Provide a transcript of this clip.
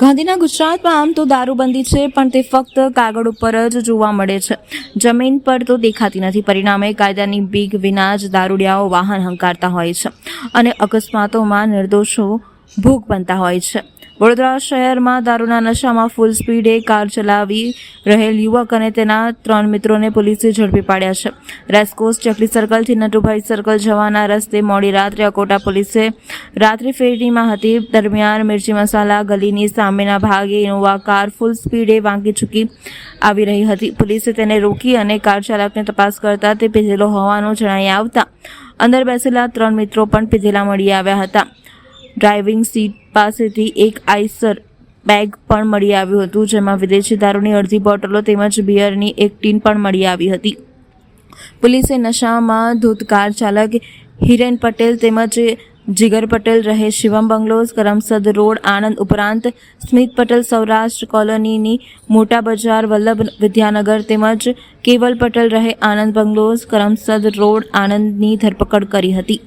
ગાંધીના ગુજરાતમાં આમ તો દારૂબંધી છે, પણ તે ફક્ત કાગળ ઉપર જ જોવા મળે છે. જમીન પર તો દેખાતી નથી. પરિણામે કાયદાની બીક વિના જ દારૂડિયાઓ વાહન હંકારતા હોય છે અને અકસ્માતોમાં નિર્દોષો ભોગ બનતા હોય છે. વડોદરા શહેરમાં દારૂના નશામાં ફૂલ સ્પીડે કાર ચલાવી રહેલ યુવક અને તેના ત્રણ મિત્રોને પોલીસે ઝડપી પાડ્યા છે. રેસકોસ ચકલી સર્કલથી નટુભાઈ સર્કલ જવાના રસ્તે મોડી રાત્રે અકોટા પોલીસે રાત્રિ ફેરીમાં હતી. દરમિયાન મિર્ચી મસાલા ગલીની સામેના ભાગે ઇનોવા કાર ફૂલ સ્પીડે વાંકી ચૂકી આવી રહી હતી. પોલીસે તેને રોકી અને કાર ચાલકને તપાસ કરતા તે પીધેલો હોવાનું જણાઈ આવતા. અંદર બેસેલા ત્રણ મિત્રો પણ પીધેલા મળી આવ્યા હતા. ડ્રાઇવિંગ સીટ પાસેથી એક આઈસર બેગ પણ મળી આવ્યું હતું, જેમાં વિદેશી દારૂની અડધી બોટલો તેમજ બિયરની એક ટીન પણ મળી આવી હતી. પોલીસે નશામાં ધૂત કાર ચાલક હિરેન પટેલ તેમજ જીગર પટેલ રહે શિવમ બંગલોઝ, કરમસદ રોડ, આણંદ ઉપરાંત સ્મિત પટેલ, સૌરાષ્ટ્ર કોલોનીની મોટા બજાર, વલ્લભ વિદ્યાનગર તેમજ કેવલ પટેલ રહે આનંદ બંગલોઝ, કરમસદ રોડ, આણંદની ધરપકડ કરી હતી.